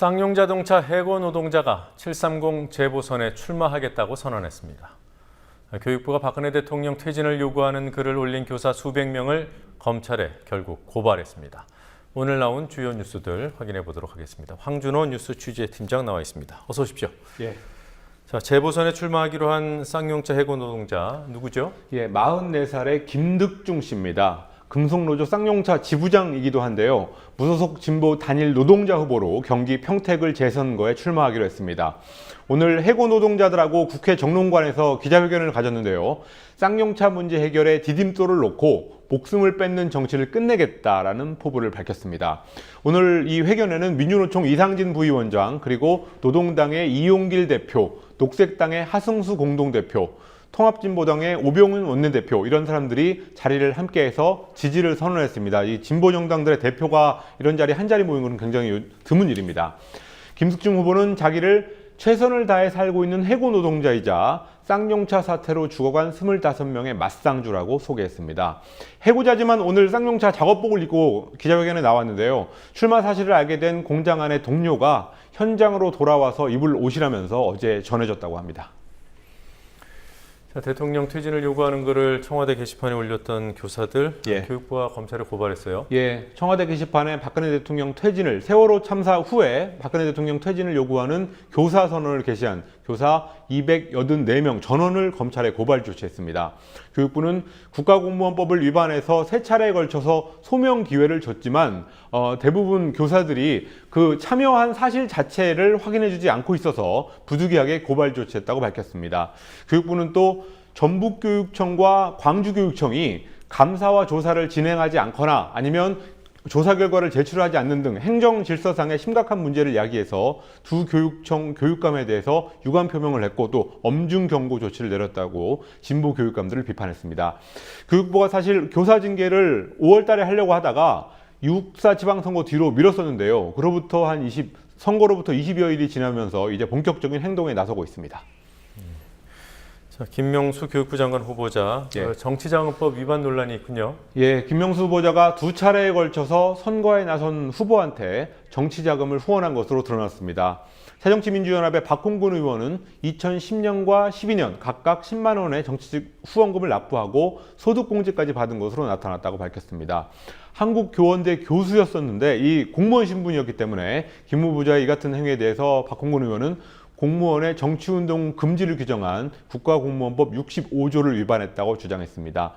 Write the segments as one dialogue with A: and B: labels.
A: 쌍용자동차 해고 노동자가 730 재보선에 출마하겠다고 선언했습니다. 교육부가 박근혜 대통령 퇴진을 요구하는 글을 올린 교사 수백 명을 검찰에 결국 고발했습니다. 오늘 나온 주요 뉴스들 확인해 보도록 하겠습니다. 황준호 뉴스 취재팀장 나와 있습니다. 어서 오십시오.
B: 예,
A: 자, 재보선에 출마하기로 한 쌍용차 해고 노동자 누구죠?
B: 예, 44살의 김득중 씨입니다. 금속노조 쌍용차 지부장이기도 한데요. 무소속 진보 단일 노동자 후보로 경기 평택을 재선거에 출마하기로 했습니다. 오늘 해고 노동자들하고 국회 정론관에서 기자회견을 가졌는데요. 쌍용차 문제 해결에 디딤돌을 놓고 목숨을 뺏는 정치를 끝내겠다라는 포부를 밝혔습니다. 오늘 이 회견에는 민주노총 이상진 부위원장 그리고 노동당의 이용길 대표, 녹색당의 하승수 공동대표, 통합진보당의 오병훈 원내대표 이런 사람들이 자리를 함께해서 지지를 선언했습니다. 이 진보 정당들의 대표가 이런 자리에 한 자리 모인 것은 굉장히 드문 일입니다. 김숙중 후보는 자기를 최선을 다해 살고 있는 해고 노동자이자 쌍용차 사태로 죽어간 25명의 맞상주라고 소개했습니다. 해고자지만 오늘 쌍용차 작업복을 입고 기자회견에 나왔는데요. 출마 사실을 알게 된 공장 안의 동료가 현장으로 돌아와서 입을 옷이라면서 어제 전해졌다고 합니다.
A: 자, 대통령 퇴진을 요구하는 글을 청와대 게시판에 올렸던 교사들
B: 예.
A: 교육부가 검찰에 고발했어요.
B: 예, 청와대 게시판에 박근혜 대통령 퇴진을 세월호 참사 후에 박근혜 대통령 퇴진을 요구하는 교사 선언을 게시한 교사 284명 전원을 검찰에 고발 조치했습니다. 교육부는 국가공무원법을 위반해서 세 차례에 걸쳐서 소명 기회를 줬지만 어, 대부분 교사들이 그 참여한 사실 자체를 확인해주지 않고 있어서 부득이하게 고발 조치했다고 밝혔습니다. 교육부는 또 전북교육청과 광주교육청이 감사와 조사를 진행하지 않거나 아니면 조사 결과를 제출하지 않는 등 행정 질서상의 심각한 문제를 야기해서 두 교육청 교육감에 대해서 유감 표명을 했고 또 엄중 경고 조치를 내렸다고 진보 교육감들을 비판했습니다. 교육부가 사실 교사 징계를 5월 달에 하려고 하다가 6사 지방선거 뒤로 미뤘었는데요. 그로부터 한 20, 선거로부터 20여일이 지나면서 이제 본격적인 행동에 나서고 있습니다.
A: 자, 김명수 교육부 장관 후보자
B: 예.
A: 어, 정치자금법 위반 논란이 있군요.
B: 예, 김명수 후보자가 두 차례에 걸쳐서 선거에 나선 후보한테 정치 자금을 후원한 것으로 드러났습니다. 새정치민주연합의 박홍근 의원은 2010년과 12년 각각 10만 원의 정치직 후원금을 납부하고 소득공제까지 받은 것으로 나타났다고 밝혔습니다. 한국교원대 교수였었는데 이 공무원 신분이었기 때문에 김 후보자의 이 같은 행위에 대해서 박홍근 의원은 공무원의 정치운동 금지를 규정한 국가공무원법 65조를 위반했다고 주장했습니다.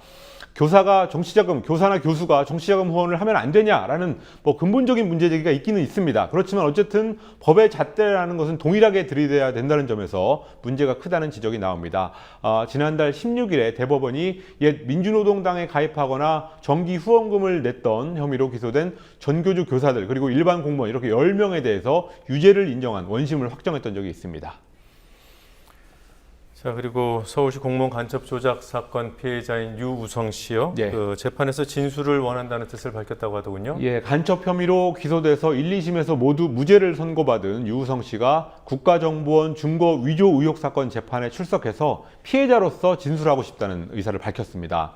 B: 교사가 정치자금, 교사나 교수가 정치자금 후원을 하면 안 되냐라는 뭐 근본적인 문제 제기가 있기는 있습니다. 그렇지만 어쨌든 법의 잣대라는 것은 동일하게 들이대야 된다는 점에서 문제가 크다는 지적이 나옵니다. 아, 지난달 16일에 대법원이 옛 민주노동당에 가입하거나 정기 후원금을 냈던 혐의로 기소된 전교조 교사들 그리고 일반 공무원 이렇게 10명에 대해서 유죄를 인정한 원심을 확정했던 적이 있습니다.
A: 자 그리고 서울시 공무원 간첩 조작 사건 피해자인 유우성 씨요.
B: 예.
A: 그 재판에서 진술을 원한다는 뜻을 밝혔다고 하더군요.
B: 예, 간첩 혐의로 기소돼서 1, 2심에서 모두 무죄를 선고받은 유우성 씨가 국가정보원 증거 위조 의혹 사건 재판에 출석해서 피해자로서 진술하고 싶다는 의사를 밝혔습니다.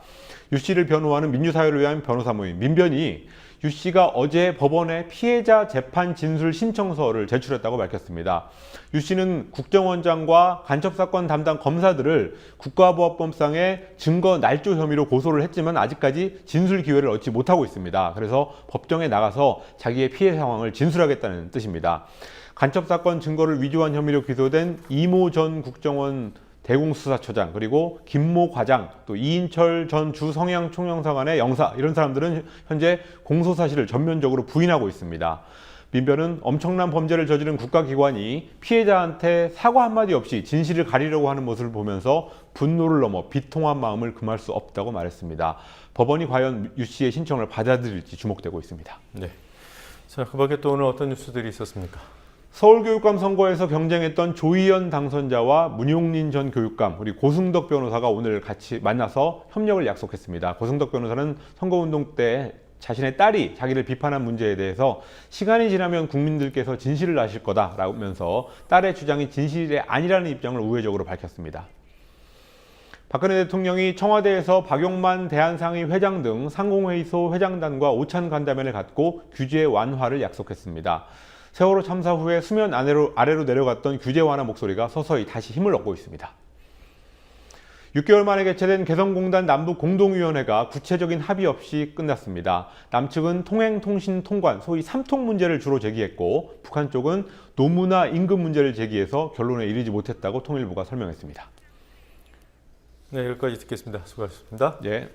B: 유 씨를 변호하는 민주사회를 위한 변호사 모임 민변이 유 씨가 어제 법원에 피해자 재판 진술 신청서를 제출했다고 밝혔습니다. 유 씨는 국정원장과 간첩사건 담당 검사들을 국가보안법상의 증거 날조 혐의로 고소를 했지만 아직까지 진술 기회를 얻지 못하고 있습니다. 그래서 법정에 나가서 자기의 피해 상황을 진술하겠다는 뜻입니다. 간첩사건 증거를 위조한 혐의로 기소된 이모 전 국정원 대공수사처장 그리고 김모 과장 또 이인철 전 주성향 총영사관의 영사 이런 사람들은 현재 공소 사실을 전면적으로 부인하고 있습니다. 민변은 엄청난 범죄를 저지른 국가기관이 피해자한테 사과 한마디 없이 진실을 가리려고 하는 모습을 보면서 분노를 넘어 비통한 마음을 금할 수 없다고 말했습니다. 법원이 과연 유 씨의 신청을 받아들일지 주목되고 있습니다.
A: 네. 자 그 밖에 또 오늘 어떤 뉴스들이 있었습니까?
B: 서울교육감 선거에서 경쟁했던 조희연 당선자와 문용린 전 교육감 그리고 고승덕 변호사가 오늘 같이 만나서 협력을 약속했습니다. 고승덕 변호사는 선거운동 때 자신의 딸이 자기를 비판한 문제에 대해서 시간이 지나면 국민들께서 진실을 아실 거다라면서 딸의 주장이 진실이 아니라는 입장을 우회적으로 밝혔습니다. 박근혜 대통령이 청와대에서 박용만 대한상의 회장 등 상공회의소 회장단과 오찬 간담회를 갖고 규제 완화를 약속했습니다. 세월호 참사 후에 수면 아래로, 아래로 내려갔던 규제 완화 목소리가 서서히 다시 힘을 얻고 있습니다. 6개월 만에 개최된 개성공단 남북 공동위원회가 구체적인 합의 없이 끝났습니다. 남측은 통행 통신 통관, 소위 삼통 문제를 주로 제기했고 북한 쪽은 노무나 임금 문제를 제기해서 결론에 이르지 못했다고 통일부가 설명했습니다.
A: 네, 여기까지 듣겠습니다. 수고하셨습니다.
B: 예.